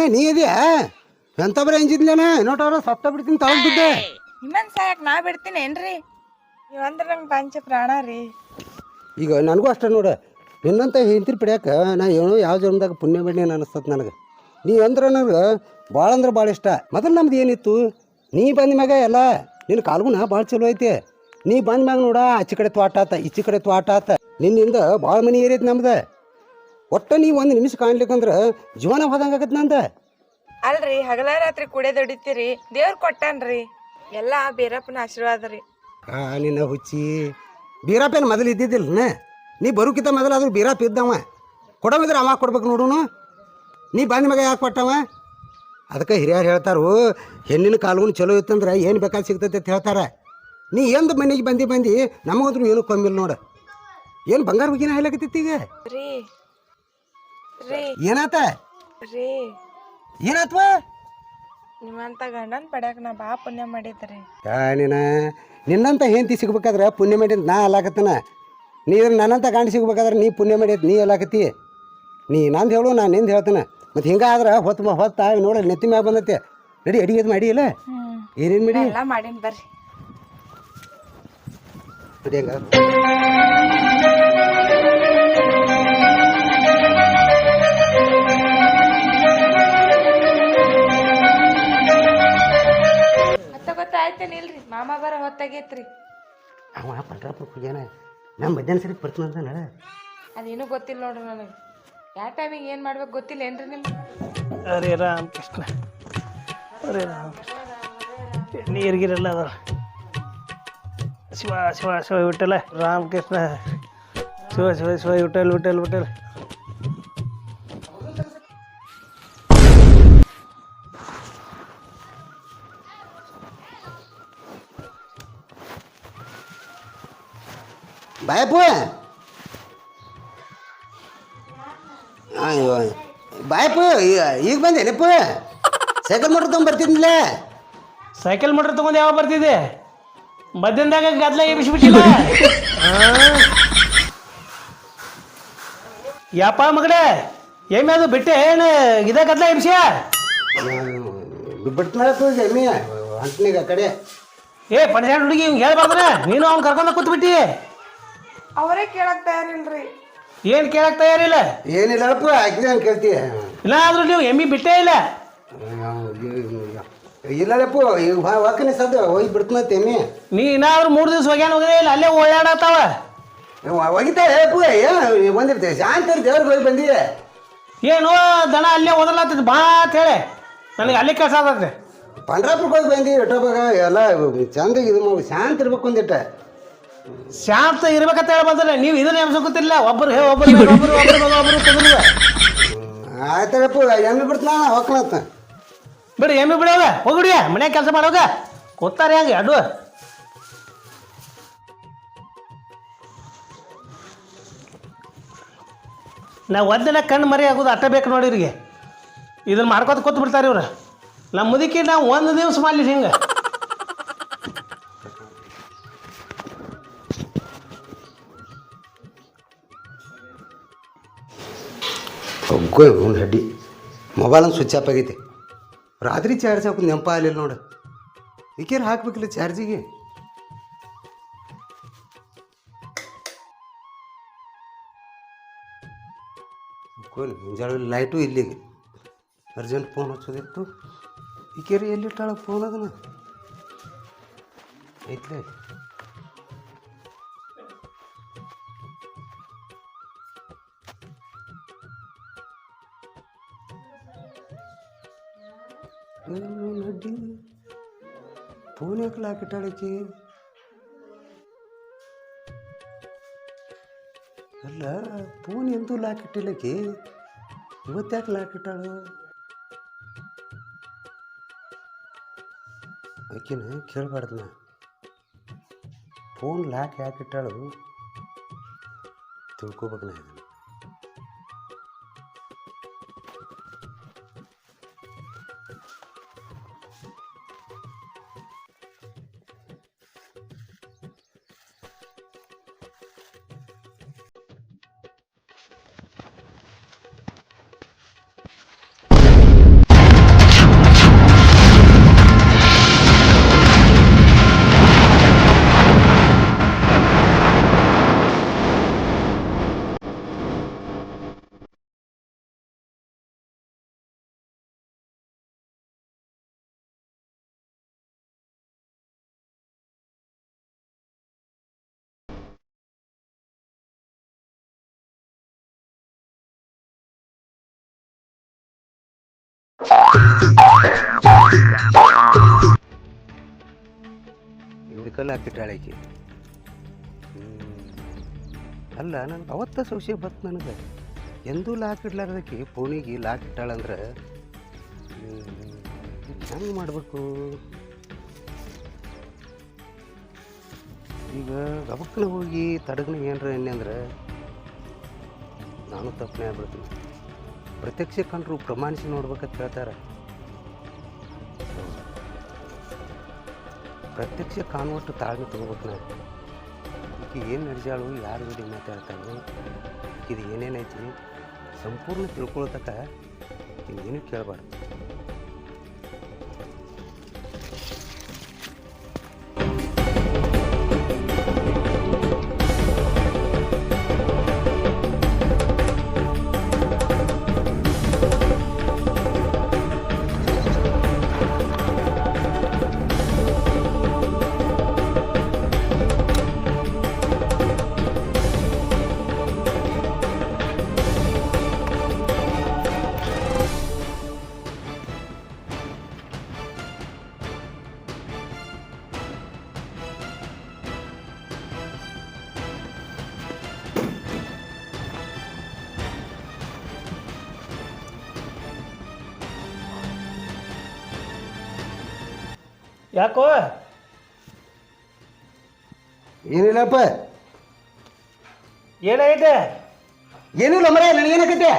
ಏನ ನೀ ಇದೆಯಾ? ಎಂತ ಎಂಜಿದ್ಲೇನೆ ನೋಟವ್ರ ಸತ್ತ ಬಿಡ್ತೀನಿ ತಗೊಂಡ್ ಬಿದ್ದೆ. ನಿಮ್ಮನ್ ಸಾಯಕ್ ನಾ ಬಿಡ್ತೀನಿ ಏನ್ರಿ? ಇವಂದ್ರ ನಂಗೆ ಪಂಚ ಪ್ರಾಣ ರೀ. ಈಗ ನನಗೂ ಅಷ್ಟೇ ನೋಡು ನಿನ್ನಂತ ಹೆಂಡ್ತಿರ್ ಪಡ್ಯಾಕ ನಾ ಏನೋ ಯಾವ ಜನ್ಮದಾಗ ಪುಣ್ಯ ಮಾಡಿ ಅನಿಸ್ತದ ನನಗೆ. ನೀ ಅಂದ್ರೆ ನನಗೆ ಭಾಳ ಅಂದ್ರೆ ಭಾಳ ಇಷ್ಟ. ಮೊದಲು ನಮ್ದು ಏನಿತ್ತು ನೀ ಬಂದ ಮ್ಯಾಗ ಎಲ್ಲ ನಿನ್ನ ಕಾಲ್ಗುಣ ಭಾಳ ಚಲೋ ಐತಿ. ನೀ ಬಂದ ಮ್ಯಾಗ ನೋಡ ಆಚೆ ಕಡೆ ತ್ವಾಟ ಆತ ಈಚೆ ಕಡೆ ತ್ವಾಟ ಆತ. ನಿನ್ನಿಂದ ಭಾಳ ಮನಿ ಏರೈತಿ ನಮ್ದು. ಒಟ್ಟು ನೀ ಒಂದು ನಿಮಿಷ ಕಾಣ್ಲಿಕ್ಕಂದ್ರೆ ಜೀವನ ಹೋದಂಗ ಆಗತ್ತೆ ನಂದು. ಅಲ್ರಿ ಹಗಲ ರಾತ್ರಿ ಕುಡಿಯೋದ್ ಹೊಡಿತೀರಿ ದೇವ್ರ ಕೊಟ್ಟಾನ್ರಿ. ಎಲ್ಲ ಬೀರಪ್ಪನ ಆಶೀರ್ವಾದ ರೀ. ಆ ನಿನ್ನ ಹುಚ್ಚಿ ಬೀರಾಪೇನು ಮೊದಲು ಇದ್ದಿದ್ದಿಲ್ಲ ನೀ ಬರೋಕ್ಕಿಂತ ಮೊದಲು ಆದ್ರೂ ಬೀರಪ್ಪ ಇದ್ದವ. ಕೊಡವಿದ್ರೆ ಅವ ಕೊಡ್ಬೇಕು ನೋಡುನು. ನೀ ಬಂದ ಮಗ ಯಾಕೆ ಕೊಟ್ಟವ? ಅದಕ್ಕೆ ಹಿರಿಯರು ಹೇಳ್ತಾರು ಹೆಣ್ಣಿನ ಕಾಲುಗಳು ಚಲೋ ಇತ್ತಂದ್ರೆ ಏನು ಬೇಕಾದ್ ಸಿಗ್ತೈತೆ ಅಂತ ಹೇಳ್ತಾರೆ. ನೀ ಎಂದು ಮನೆಗೆ ಬಂದು ಬಂದು ನಮಗಂದ್ರೂ ಏನು ಕಮ್ಮಿಲ್ಲ ನೋಡು. ಏನು ಬಂಗಾರ ಹುಗಿನ ಹಾಯ್ಲಾಕತ್ತೈತಿ ಈಗ? ರೀ ಏನಾತ? ರೀ. ಏನಾತ್ವ? ನಿಮ್ಮಂತ ಗಂಡನ್ ಪಡ್ಯಾಕ ನಾ ಬಾ ಪುಣ್ಯ ಮಾಡಿದ್ರಿ ನೀನ? ನಿನ್ನಂತ ಹೆಂಡತಿ ಸಿಗ್ಬೇಕಾದ್ರೆ ಪುಣ್ಯ ಮಾಡಿದ್ ನಾ ಅಲ್ಲಾಕತ್ತನ. ನೀ ನನ್ನಂತ ಗಂಡ ಸಿಗ್ಬೇಕಾದ್ರೆ ನೀ ಪುಣ್ಯ ಮಾಡಿದ್ ನೀ ಅಲ್ಲಾಕತ್ತಿ. ನೀ ನಂದು ಹೇಳು ನಾನು ನಿಂದು ಹೇಳ್ತಾನೆ. ಮತ್ತು ಹಿಂಗಾದ್ರೆ ಹೊತ್ತು ಹೊತ್ತ ನೋಡಿ ನೆತ್ತಿ ಮ್ಯಾಗ ಬಂದತ್ತೆ ನಡಿ ಅಡಿಗೆ ಮಾಡಿ ಇಲ್ಲ ಹ್ಮ್. ಏನೇನು ಮಾಡಿ? ಎಲ್ಲ ಮಾಡೀನಿ ಬರ್ರಿ. ನಡಿ ಹಂಗ ಗೊತ್ತಾಯ್ತೇನ್ ಇಲ್ರಿ? ಮಾಮ ಬರ ಹೊತ್ತಾಗೈತ್ರಿ. ಅವ ಪಂಡ್ರಾಪುರ ಹೋಗ್ಯಾನ. ನಮ್ಮ ಮಧ್ಯಾಹ್ನ ಸರಿ ಬರ್ತೀನಿ ಅಂತ ನಡ ಅದೇನು ಗೊತ್ತಿಲ್ಲ ನೋಡ್ರಿ ನನಗೆ. ಯಾವ ಟೈಮಿಗೆ ಏನು ಮಾಡ್ಬೇಕು ಗೊತ್ತಿಲ್ಲ ಏನ್ರಿ ನಿಮ್ಗೆ? ಕೃಷ್ಣ. ರಾಮಕೃಷ್ಣ ರಾಮ್ ಕೃಷ್ಣ. ನೀರ್ಗಿರಲ್ಲ ಅದ ಶಿವ ಶಿವ ಶಿವ ವಿಠಲ ರಾಮಕೃಷ್ಣ ಶಿವ ಶಿವ ಶಿವ ವಿಠಲ್ ವಿಠಲ್ ವಿಠಲ್ ಬಾಯಪ್ಪ ಅಯ್ಯೋ ಬಾಯಪ್ಪ ಈಗ ಬಂದೇನಪ್ಪ ಸೈಕಲ್ ಮೋಟ್ರ್ ತೊಗೊಂಬರ್ತಿದ್ನಿಲ್ಲ ಸೈಕಲ್ ಮೋಟ್ರ್ ತಗೊಂಡು ಯಾವಾಗ ಬರ್ತಿದ್ದೆ ಮಧ್ಯಾಹ್ನದಾಗ ಗದ್ಲ ಎಬ್ಬಿಸ್ಬಿಟ್ಟಿಲ್ಲ ಯಪ್ಪ ಮಗಡೆ ಏಮಿ ಅದು ಬಿಟ್ಟೆ ಏನು ಇದೇ ಗದ್ಲ ಎಬ್ಸಿಯ ಬಿಟ್ಟ ಎಮ್ಮಿ ಅಂಟ್ನಿಗ ಆ ಕಡೆ ಏ ಪಂಚಾಯತ್ ಹುಡುಗಿ ಹಿಂಗೆ ಹೇಳ್ಬಾರ್ದ್ರೆ ನೀನು ಅವ್ನು ಕರ್ಕೊಂಡು ಕೂತ್ಬಿಟ್ಟಿ ಅವರೇ ಕೇಳಕ್ ತಯಾರಿಲ್ರಿ. ಏನು ಕೇಳಕ್ ತಯಾರಿಲ್ಲ? ಏನಿಲ್ಲಪ್ಪ ಅಜ್ಞಾನ ಅಂತ ಕೇಳ್ತೀಯ? ಇಲ್ಲ ಆದ್ರೂ ನೀವು ಎಮ್ಮಿ ಬಿಟ್ಟೇ ಇಲ್ಲ? ಇಲ್ಲಪ್ಪ ಈಗ ಸದ್ದ ಹೋಗಿ ಬಿಡ್ತನತ್ತೆ ಎಮ್ಮಿ ನೀ ಇನ್ನಾದ್ರೂ ಮೂರು ದಿವಸ ಹೋಗ್ಯಾನ ಹೋಗದೇ ಇಲ್ಲ ಅಲ್ಲೇ ಓಡಾಡತ್ತಾವ? ಒಗಿತಾ ಹೇಳಪ್ಪ ಏನು ಬಂದಿರ್ತೆ ಶಾಂತಿ ದೇವ್ರಿಗೆ ಹೋಗಿ ಬಂದಿದೆ. ಏನು ದನ ಅಲ್ಲೇ ಓದಲಾತೈತಿ ಬಾ ಅಂತ ಹೇಳಿ. ನನಗೆ ಅಲ್ಲಿ ಕೆಲಸ ಆಗತ್ತೆ. ಪಂಡ್ರಾಪುರಕ್ಕೆ ಹೋಗಿ ಬಂದಿ ಎಲ್ಲ ಚಂದ ಇದು ಮಾಡಿ ಶಾಂತ ಇರ್ಬೇಕು ಒಂದಿಟ್ಟ ಶಾಂತ ಇರ್ಬೇಕಂತ ಹೇಳಿ ಬಂದ್ರೆ ನೀವು ಇದನ್ನ ಎಮ್ಸೋಕತ್ತಿಲ್ಲ ಒಬ್ಬರು ಹೇ ಒಬ್ಬರು ಒಬ್ಬರು ಒಬ್ಬರು ಒಬ್ಬರು ತೆಗೆದು ಆಯ್ತಪ್ಪ ಎಮ್ಮಿ ಬಿಡ್ತಾನ ಹೋಗ್ಲತ್ತ ಬಿಡು ಎಮ್ಮಿ ಬಿಡೋಗ ಹೋಗ್ಬಿಡಿ ಮನ್ಯಾಗ ಕೆಲಸ ಮಾಡೋಗ ಕೂತಾರೆ ಹಂಗೆ ಅಡು ನಾ ಒಂದಿನ ಕಣ್ಣು ಮರಿ ಆಗೋದು ಅಟ್ಟ ಬೇಕು ನೋಡಿ ಇವ್ರಿಗೆ. ಇದನ್ನ ಮಾಡ್ಕೊತ ಕೂತ್ ಬಿಡ್ತಾರೆ ಇವ್ರು. ನಮ್ಮ ಮುದುಕಿ ನಾವು ಒಂದು ದಿವಸ ಮಾಡ್ಲಿ ಹಿಂಗೆ. ಒಗ್ಗೋ ಒಂದು ಹಡ್ಡಿ ಮೊಬೈಲ್ ಒಂದು ಸ್ವಿಚ್ ಆಫ್ ಆಗೈತಿ ರಾತ್ರಿ ಚಾರ್ಜ್ ಹಾಕೋದು ನೆನಪ ಆಗಲಿಲ್ಲ ನೋಡು ಈಕೇನು ಹಾಕ್ಬೇಕಿಲ್ಲ ಚಾರ್ಜಿಗೆ ಕೋಲ್ ಮುಂಜಾನೆ ಲೈಟು ಇಲ್ಲಿಗೆ ಅರ್ಜೆಂಟ್ ಫೋನ್ ಹಚ್ಚೋದಿತ್ತು ಈಕೇರಿ ಎಲ್ಲಿಟ್ಟಾಳ ಫೋನ್ ಅದನ್ನ ಐತ್ಲೆ ಯಾಕೆ ಲಾಕಿಟ್ಟಾಳಕಿ ಅಲ್ಲ ಫೋನ್ ಎಂದೂ ಲಾಕಿಟ್ಟಿಲ್ಲಕಿ ಇವತ್ತ್ಯಾಕೆ ಲಾಕಿಟ್ಟಾಳು ಆಕಿನ ಕೇಳಬಾರ್ದು ನಾ. ಫೋನ್ ಲಾಕ್ ಯಾಕೆ ಇಟ್ಟಾಳು? ತಿಳ್ಕೊಬೇಕು ನಾ ಇದನ್ನು. ಹಾಕಿಟ್ಟಾಳೆ ಆಕೆ ಅಲ್ಲ ನನಗೆ ಅವತ್ತ ಸಂಶಯ ಬತ್ತು ನನಗೆ ಎಂದೂ ಲಾಕ್ ಇಡ್ಲಾರ್ದಕ್ಕೆ ಫೋನಿಗೆ ಲಾಕ್ ಇಟ್ಟಾಳಂದ್ರೆ ಹೆಂಗೆ ಮಾಡಬೇಕು ಈಗ ಗಬಕ್ಕನ ಹೋಗಿ ತಡಗನ ಏನ್ರ ಎಣ್ಣೆ ಅಂದ್ರೆ ನಾನು ತಪ್ಪನೆ ಆಗ್ಬಿಡ್ತೀನಿ ಪ್ರತ್ಯಕ್ಷ ಕಂಡ್ರು ಪ್ರಮಾಣಿಸಿ ನೋಡ್ಬೇಕಂತ ಹೇಳ್ತಾರೆ. ಪ್ರತ್ಯಕ್ಷ ಕಾಣುವಷ್ಟು ತಾಳ್ಮೆ ತಗೋಬೇಕು ನಾವು. ಈಕೆ ಏನು ನಡೆಸಾಳು ಯಾರು ಬಿಡಿ ಮಾತಾಡ್ತಾಳು ಇದು ಏನೇನೈತಿ, ಸಂಪೂರ್ಣ ತಿಳ್ಕೊಳ್ತಕ್ಕ ಏನು ಕೇಳಬಾರ್ದು. ಯಾಕೋ? ಏನಿಲ್ಲಪ್ಪ. ಏನಾಗೈತೆ ಏನಿಲ್ಲ ಮರ ನನಗೇನಾಗತ್ತೆ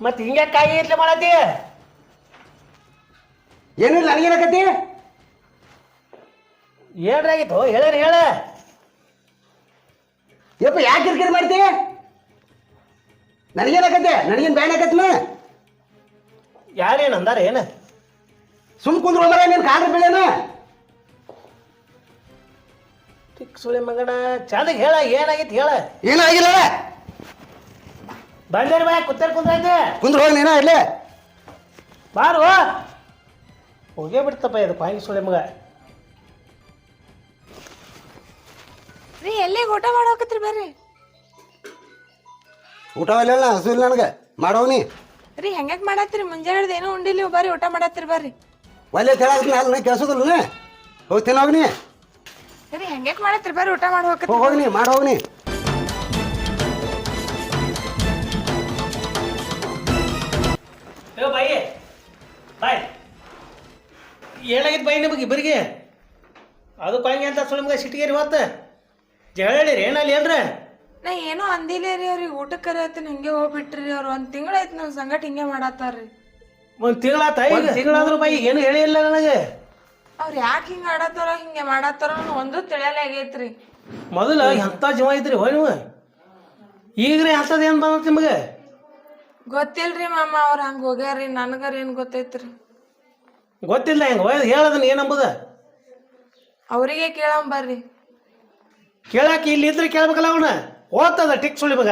ಮತ್ತೆ ಹಿಂಗೆ ಕಾಯಿ ಇಟ್ಲೆ ಮಾಡತ್ತಿ? ಏನಿಲ್ಲ ನನಗೇನಾಗತ್ತೆ ಏನ್ರಾಗಿತ್ತು ಹೇಳೇನು ಹೇಳ. ಯಪ್ಪ ಯಾಕೆ ಕಿರಿಕಿರಿ ಮಾಡ್ತಿ? ನನಗೇನಾಗತ್ತೆ ನನಗೇನು ಬ್ಯಾನ್ ಯಾರೇನು ಅಂದಾರ ಏನು? ಸುಮ್ ಕುಂದ್ರು ಮರ ನೀನು ಕಾಡ್ರ ಬೀಳೇನ? ಟಿಕ್ ಸುಳಿ ಮಗನ ಚಂದಾಗ ಹೇಳ ಏನಾಗಿತ್ತು ಹೇಳ. ಏನಾಗಿಲ್ಲ ಆಗಿಲ್ಲ ಬಂದೇರಿ ಬಾ ಕುತ್ತರ್ ಕುಂದ್ರೈತೆ. ಕುಂದ್ರು ಹೋಗಿ ನೀನ ಇಲ್ಲೇ. ಬಾರು ಹೋಗೇ ಬಿಡ್ತಪ್ಪ ಇದು ಪಾಯಿ ಸುಳಿ ಮಗ. ರೀ ಎಲ್ಲಿಗೆ ಊಟ ಮಾಡೋಕತ್ರಿ ಬರ್ರಿ? ಊಟ ಒಲ್ಲ ಹಸು ಇಲ್ಲ ನನಗೆ. ಮಾಡೋನಿ ರೀ ಹೆಂಗ್ಯಾಕ್ ಮಾಡತ್ತೀರಿ? ಮುಂಜಾನೆ ಏನೋ ಉಂಡಿಲ್ಲ ಬರ್ರಿ ಊಟ ಮಾಡತ್ತೀರಿ ಬರ್ರಿ. ಒಳ್ಳೆ ಹೇಳಕ್ಕೆ ಅಲ್ಲಿ ಕೆಲಸದಿಲ್ಲ ಹೋಗ್ತೀನಿ ಹೋಗ್ನಿ. ರೀ ಹೆಂಗ್ಯಾಕ್ ಮಾಡತ್ತೀರಿ ಬರ್ರಿ ಊಟ ಮಾಡಿ ಹೋಗತ್ರಿ ಹೋಗ್ನಿ ಮಾಡಿ ಹೋಗ್ನಿ. ಬಾಯಿ. ಬಾಯ್. ಏನಾಗಿತ್ತು ಬಾಯಿ ನಿಮಗೆ ಇಬ್ಬರಿಗೆ. ಅದು ಹಂಗೆ ಅಂತ ಸುಳಿ ಮಗ ಸಿಟ್ಟಿಗೆ ಇವತ್ತು. ಜಗಳ ಹೇಳಿರಿ ಏನಲ್ಲಿ ಏನ್ರ? ನಾ ಏನೋ ಅಂದಿಲ್ಲ ರೀ ಅವ್ರಿಗೆ ಊಟಕ್ಕೆ ಕರೆಯತ್ತೀನಿ ಹಿಂಗೆ ಹೋಗ್ಬಿಟ್ರಿ ಅವ್ರು. ಒಂದು ತಿಂಗಳಾಯ್ತು ನಾವು ಸಂಗಟ ಹಿಂಗೆ ಮಾಡತ್ತಾರ್ರಿ. ಒಂದು ತಿಂಗಳಾತ ಒಂದು ತಿಂಗಳಾದ್ರೂ ಬಾಯಿ ಏನು ಹೇಳಿಲ್ಲ ನನಗೆ. ಅವ್ರು ಯಾಕೆ ಹಿಂಗೆ ಆಡತ್ತಾರ ಹಿಂಗೆ ಮಾಡತ್ತಾರ ಅನ್ನೋ ಒಂದು ತಿಳಿಯಲ್ಲ ಆಗೈತ್ರಿ. ಮೊದಲ ಎಂಥ ಜೀವ ಇದ್ರಿ ಹೋಯ್ ನೀವು? ಈಗ್ರಿ ಅಂಥದ್ದು ಏನು ಬಂದತ್ ನಿಮಗೆ? ಗೊತ್ತಿಲ್ರಿ ಮಾಮ ಅವ್ರು ಹಂಗೆ ಹೋಗ್ಯಾರ್ರಿ. ನನಗರ ಏನು ಗೊತ್ತೈತ್ರಿ. ಗೊತ್ತಿಲ್ಲ ಹೆಂಗೆ ಹೋಯ್? ಹೇಳದನ್ನ ಏನಂಬುದ ಅವರಿಗೆ ಕೇಳಂಬರ್ರಿ ಕೇಳಾಕ ಇಲ್ಲಿ ಇದ್ರೆ ಕೇಳ್ಬೇಕಲ್ಲ ಅವನ? ಓದ್ತದ ಟಿಕ್ ಸುಳಿ ಮಗ.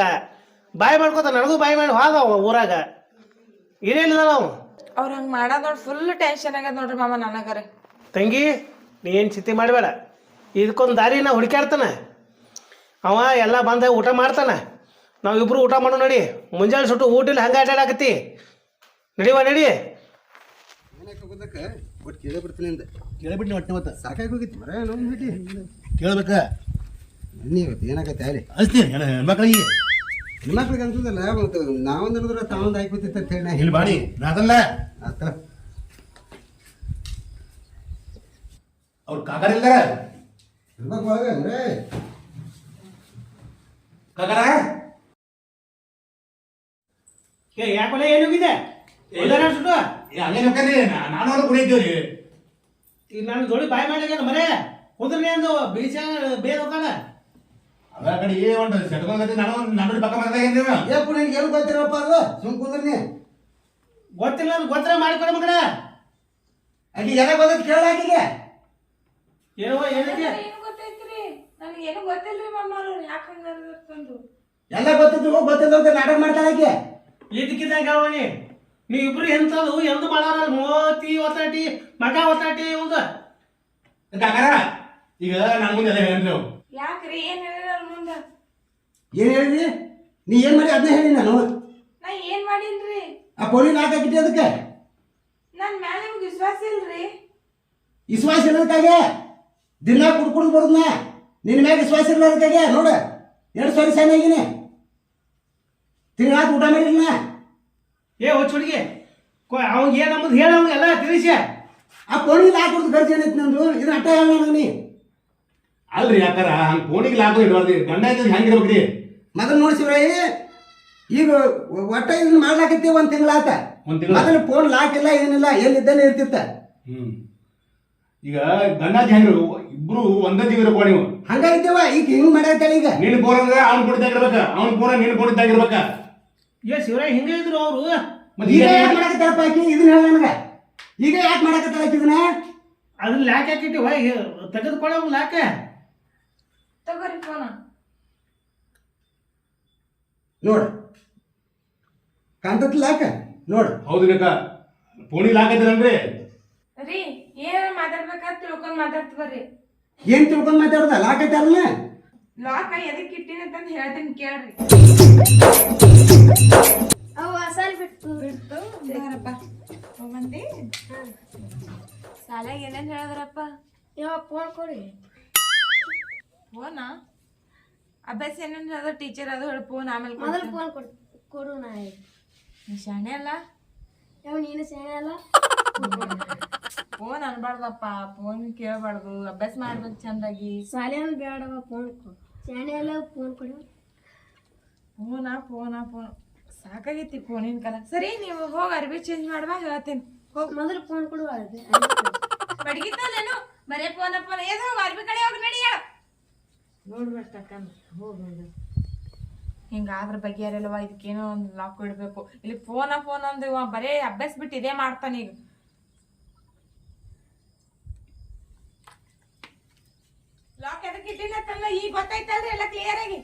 ಬಾಯಿ ಮಾಡ್ಕೋತ ನನಗೂ ಬಾಯಿ ಮಾಡಿ ಹೋದ ಅವ ಊರಾಗ. ಇರೇನಿಲ್ಲ ನಾವು ಅವ್ರ ಹಂಗ ಮಾಡೋದ್ ನೋಡಿ ಫುಲ್ ಟೆನ್ಷನ್ ಆಗ್ಯದ ನೋಡ್ರಿ ಮಾಮ ನನಗರೆ. ತಂಗಿ ನೀ ಏನು ಚಿಂತೆ ಮಾಡಬೇಡ. ಇದಕ್ಕೊಂದು ದಾರಿ ನಾ ಹುಡುಕ್ಯಾಡ್ತಾನೆ. ಅವ ಎಲ್ಲ ಬಂದ ಊಟ ಮಾಡ್ತಾನೆ. ನಾವಿಬ್ರು ಊಟ ಮಾಡೋ ನಡಿ. ಮುಂಜಾನೆ ಸುಟ್ಟು ಊಟ ಇಲ್ಲ ಹಂಗೆ ಅಡ್ಡಾಡಕತ್ತಿ ನಡಿವ ನಡಿ. ಒಟ್ಟು ಕೇಳೇ ಬಿಡ್ತೀನಿ ಒಟ್ಟೆ ಮತ್ತೆ. ಸಾಕಾಗಿ ಹೋಗಿತ್ತು ಮರ ನಮ್ಮ ಬಿಟ್ಟು ಕೇಳ್ಬೇಕ? ನೀವು ಏನಾಗತ್ತೆ ಅಲ್ಲಿ ಅಸ್ತೀನಿ ಹೆಣ್ಮಕ್ಳಿಗೆ ಹೆಣ್ಮಕ್ಳಿಗೆ ಅಂತದಲ್ಲ ಮತ್ತು ನಾವೊಂದು ಹೇಳಿದ್ರೆ ತಾವೊಂದು ಹಾಕ್ಬಿಟ್ಟಿತ್ತು ಅಂತ ಹೇಳಿ ನಾ ಇಲ್ಲಿ ಬಾಡಿ ನಾದಲ್ಲ ಆತ ಅವ್ರ ಕಾಕರಿಲ್ಲ ಇರ್ಬೇಕು ಒಳಗೆ ಅಂದ್ರೆ ಕಾಕರ? ಏ ಯಾಕೊಲೆ ಏನು ಹೋಗಿದೆ? ಎಲ್ಲಾರ ಸುಟ್ಟು? ನೋಡ್ರಿ ನಾನು ಅವ್ರು ಕುಡಿತೀವ್ರಿ ಈಗ ನಾನು ಜೋಡಿ ಬಾಯಿ ಮಾಡ್ಲಿಕ್ಕೆ ಮನೆ? ಕುದುರೆ ಅಂದು ಬೀಜ ಬೇರೆ ಹೋಗಲ್ಲ ಅದ ಕಡೆ ಏ ಒಂದು ಸೆಟ್ಕೊಂಡ್ ನಾನು ಪಕ್ಕ ಬಂದಾಗ ನೀವು ಏಪ್ಪ ನಿನ್ಗೆ ಏನು ಗೊತ್ತಿರಪ್ಪ ಅದು? ಸುಮ್ ಕುಂದ್ರಿ ಗೊತ್ತಿಲ್ಲ ಅಂದ್ರೆ ಗೊತ್ತಿರ ಮಾಡಿಕೊಡ ಮಗನ. ಆಕೆ ಎಲ್ಲ ಗೊತ್ತೈತಿ ಕೇಳ ಆಕಿಗೆ? ಏನೋ ಏನಕ್ಕೆ ಏನು ಗೊತ್ತೈತ್ರಿ? ನನಗೆ ಏನು ಗೊತ್ತಿಲ್ರಿ ಮಾಮ ಅವ್ರು ಯಾಕೆ ಹಂಗೆ ಎಲ್ಲ ಗೊತ್ತಿದ್ದು ಗೊತ್ತಿಲ್ಲ ಅಂತ ನಾಟಕ ಮಾಡ್ತಾಳೆ ಆಕೆ. ಇದಕ್ಕಿದ್ದಂಗೆ ಹೇಳವಣಿ ನೀ ಇಬ್ರು ಎಂತದು ಎಂದು ಮಾಡಾರ ಮೋತಿ ಒತ್ತಾಟಿ ಮಗ ಒತ್ತಾಟಿ ಇವಂಗ ಕಾಕರ ಈಗ ನನ್ನ ಮುಂದೆ ಹೇಳ್ರಿ ಯಾಕ್ರಿ? ಏನು ಏನು ಹೇಳಿದ್ರಿ? ನೀ ಏನು ಮಾಡಿ ಅದನ್ನ ಹೇಳಿ ನಾನು? ನಾ ಏನ್ ಮಾಡಿನ್ರಿ? ಆ ಲಾಕ್ ಹಾಕಿಟ್ಟಿ ಅದಕ್ಕೆ? ನನ್ ಮ್ಯಾಲ ನಿಮ್ಗೆ ವಿಶ್ವಾಸ ಇಲ್ರಿ? ವಿಶ್ವಾಸ ಇರೋದಕ್ಕಾಗೆ ದಿನ ಕುಡ್ಕೊಂಡು ಬರೋದ್ನ? ನಿನ್ನ ಮ್ಯಾಗ ವಿಶ್ವಾಸ ಇರ್ಲಾರ್ದಕ್ಕಾಗೆ ನೋಡ ಎರಡು ಸಾವಿರ ಸಣ್ಣ ಆಗಿನಿ. ತಿಂಗಳಾತ್ ಊಟ ಮಾಡಿಲ್ಲ ಏ ಹೊಚ್ಚ ಹುಡುಗಿ. ಅವ್ನಿಗೆ ಏನು ಅಂಬುದು ಹೇಳ ಎಲ್ಲ ತಿಳಿಸಿ. ಆ ಪೋಣಿ ಲಾಕ್ ಹೊಡ್ದು ಖರ್ಚು ಏನೈತಿ ನಂದು? ಇದು ಅಟ್ಟ ಹೇಳ ನೀ. ಅಲ್ರಿ ಯಾಕಾರ ಹಂಗ ಕೋಣಿಗೆ ಲಾಭ ಇಡಬಾರ್ದು. ಗಂಡ ಇದ್ದ ಹೆಂಗಿರ್ಬೇಕ್ರಿ ಮೊದಲು ನೋಡ್ಸಿವ್ರಿ ಈಗ ಒಟ್ಟ ಇದನ್ನ ಮಾಡ್ಲಾಕತ್ತಿ ಒಂದ್ ತಿಂಗಳಾತ ಆತ. ತಿಂಗಳ ಮೊದಲು ಫೋನ್ ಲಾಕ್ ಇಲ್ಲ ಏನಿಲ್ಲ ಎಲ್ಲಿದ್ದಾನೆ ಇರ್ತಿತ್ತ. ಹ್ಮ್. ಈಗ ಗಂಡ ಹೆಂಗ್ರು ಇಬ್ರು ಒಂದೇ ಜೀವ ಇರ್ಬೇಕು ನೀವು. ಹಂಗಾಗಿದ್ದೇವ ಈಗ ಹಿಂಗ್ ಮಾಡಾಕ್ತಾಳೆ ಈಗ? ನಿನ್ನ ಫೋನ್ ಅಂದ್ರೆ ಅವ್ನ್ ಕೊಡ್ತಾಗಿರ್ಬೇಕ ಅವ್ನ ಫೋನ್ ನಿನ್ ಕೊಡ್ತಾಗಿರ್ಬೇಕ ಏ ಶಿವರಾಯ ಹಿಂಗೆ ಇದ್ರು ಅವರು. ಮತ್ತೆ ಈಗ ಯಾಕೆ ಮಾಡಾಕತ್ತಾಳಪ್ಪ ಆಕಿ? ಇದನ್ನ ಹೇಳ ನನಗ. ಈಗ ಯಾಕೆ ಮಾಡಾಕತ್ತಾಳ ಆಕಿ ಇದನ್ನ? ಅದ್ರ ಲ್ಯಾಕ್ ಹಾಕಿಟ್ಟಿವ ತೆಗೆದುಕೊಳ್ಳೋ ಲ್ಯಾಕ ತಗೋರಿ ಫೋನ ನೋಡ. ಕಾಂತತ್ ಲಾಕ ನೋಡ. ಹೌದು ಬೇಕಾ ಫೋನಿಗೆ ಲಾಕ್ ಐತಿರನ್ರಿ ರೀ ಏನಾರ ಮಾತಾಡ್ಬೇಕಾದ್ ತಿಳ್ಕೊಂಡ್ ಮಾತಾಡ್ತ ಬರ್ರಿ. ಏನ್ ತಿಳ್ಕೊಂಡ್ ಮಾತಾಡ್ದ? ಲಾಕ್ ಐತಾರಲ್ಲ ಲಾಕ ಎದಕ್ ಇಟ್ಟಿನಿ ಅಂತ ಹೇಳ್ತೀನಿ ಕೇಳ್ರಿ. ಅವು ಅಸಲ್ ಬಿಟ್ಟು. ಬಿಟ್ಟು ಬಾರಪ್ಪ ಬಂದಿ? ಸಾಲ ಏನೇನ್ ಹೇಳಿದ್ರಪ್ಪ? ಯಾವ ಫೋನ್ ಕೊಡಿ. ಫೋನ ಅಭ್ಯಾಸ ಏನು ಟೀಚರ್ ಅದು ಹೇಳಿ ಫೋನ್ ಆಮೇಲೆ ಮೊದಲು ಫೋನ್ ಕೊಡು ನಾ ಹೇಳಿ ಶಾಣೆ ಅಲ್ಲ ಯಾವ ನೀನು ಶಾಣೆ ಅಲ್ಲ ಫೋನ್ ಅನ್ಬಾರ್ದಪ್ಪ ಫೋನ್ ಕೇಳಬಾರ್ದು ಅಭ್ಯಾಸ ಮಾಡ್ಬೇಕು ಚಂದಾಗಿ ಶಾಲೆ ಬೇಡವ ಫೋನ್ ಶಾಣೆ ಅಲ್ಲ ಫೋನ್ ಕೊಡು ಫೋನ ಫೋನ ಫೋನ್ ಸಾಕಾಗೈತಿ ಫೋನಿನ ಕಾಲ ಸರಿ ನೀವು ಹೋಗಿ ಅರ್ಬಿ ಚೇಂಜ್ ಮಾಡುವ ಹೇಳ್ತೀನಿ ಹೋಗಿ ಮೊದಲು ಫೋನ್ ಕೊಡು ಅದು ಬಡಗಿತ್ತಲ್ಲೇನು ಬರೇ ಫೋನ ಫೋನ್ ಏದು ಅರ್ಬಿ ಕಡೆ ಹೋಗಿ ನಡಿ ನೋಡ್ಬೇಕಂದ ಹೋಗ್ಬೋದು. ಹಿಂಗಾದ್ರ ಬಗೆಹರಿಲ್ಲವ ಇದಕ್ಕೇನೋ ಒಂದು ಲಾಕ್ ಇಡಬೇಕು. ಇಲ್ಲಿ ಫೋನ ಫೋನ್ ಅಂದ್ರೆ ಇವ ಬರೇ ಅಭ್ಯಾಸ ಬಿಟ್ಟು ಇದೇ ಮಾಡ್ತಾನೆ ಈಗ. ಲಾಕ್ ಎದಕ್ಕೆ ಇಟ್ಟಿಲ್ಲ ಈಗ ಗೊತ್ತಾಯ್ತಲ್ರಿ ಎಲ್ಲ ಕ್ಲಿಯರ್ ಆಗಿ.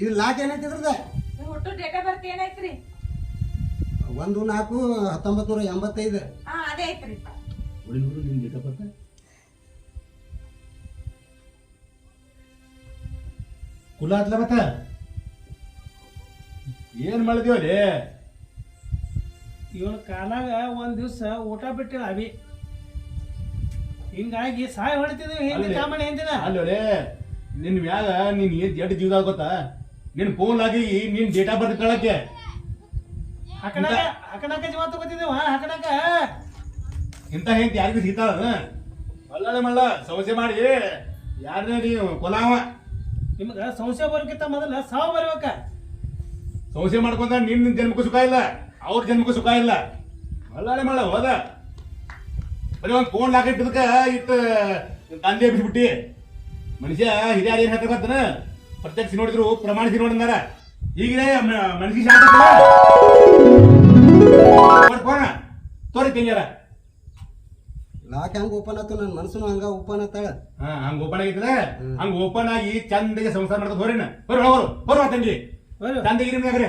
ಇದು ಲಾಕ್ ಏನೈತಿ ಇದ್ರದ ನೀವು ಹುಟ್ಟು ಡೇಟ್ ಆಫ್ ಬರ್ತ್ ಏನೈತ್ರಿ? ಒಂದು ನಾಲ್ಕು ಹತ್ತೊಂಬತ್ತು ನೂರ ಎಂಬತ್ತೈದು. ಹಾ ಅದೇ ಐತ್ರಿ. ಕುಲ್ಲ ಆತ್ಲ ಮತ್ತ ಏನ್ ಮಾಡಿದೀವಲ್ಲಿ ಇವನ ಕಾಲಾಗ ಒಂದ್ ದಿವ್ಸ ಊಟ ಬಿಟ್ಟಿಲ್ಲ ಅವಿ. ಹಿಂಗಾಗಿ ಸಾಯ ಹೊಡಿತಿದ್ವಿ ಹಿಂದೆ ಅಲ್ಲೇ. ಹಿಂದಿನ. ನಿನ್ನ ನಿನ್ ಮ್ಯಾಗ ನೀನ್ ಏನ್ ಜಡ್ ಜೀವದ ಗೊತ್ತಾ? ನಿನ್ ಫೋನ್ ಆಗಿ ನಿನ್ ಡೇಟಾ ಬರ್ತ್ ಕಳಕ್ಕೆ. ಜೀವ ತಗೋತಿದ್ದೇವ ಇಂತ ಹೆಂಗ್ ಯಾರಿಗೂ ಸಿಗ್ತಾವ ಮಳ್ಳಳೆ ಮಳ್ಳ ಸಮಸ್ಯೆ ಮಾಡಿ. ಯಾರನ್ನ ನೀವು? ಕೊಲಾವ ನಿಮ್ಗ ಸಂಶಯ ಬರೋಕ್ಕಿಂತ ಮೊದಲ ಸಾವು ಬರ್ಬೇಕ. ಸಂಶಯ ಮಾಡ್ಕೊಂತ ನಿನ್ ಜನ್ಮಕ್ಕೂ ಸುಖ ಇಲ್ಲ, ಅವ್ರ ಜನ್ಮಕ್ಕೂ ಸುಖ ಇಲ್ಲ. ಮಳ್ಳಾಳೆ ಮಾಡ ಹೋದ. ಬರೀ ಒಂದ್ ಫೋನ್ ಲಾಕ್ ಇಟ್ಟದಕ್ಕ ಇಟ್ಟು ತಂದೆ ಬಿಟ್ಬಿಟ್ಟಿ ಮನುಷ್ಯ ಹಿರಿಯರ್ ಏನ್ ಹೇಳ್ತಾರ ಪ್ರತ್ಯಕ್ಷ ನೋಡಿದ್ರು ಪ್ರಮಾಣಿಸಿ ನೋಡಿದಾರ ಈಗ ಮನುಷ್ಯ ಶಾಂತ ತೋರಿ ತಿಂಗ್ಯಾರ ಹೆಂಗ್ ಓಪನ್ ಆತು? ನನ್ನ ಮನಸ್ಸು ಹಂಗ ಓಪನ್ ಆತಾಳ. ಹಾ ಹಂಗ ಓಪನ್ ಆಗಿತ್ತದ ಹಂಗ ಓಪನ್ ಆಗಿ ಚಂದಗೆ ಸಂಸಾರ ಮಾಡ್ಕೊಂಡು ಹೋರಿನ ಹೊರ ಹೊರ ಹೊರ ತಂಗಿ. ಚಂದಗಿರಿ ಮ್ಯಾಗ್ರೆ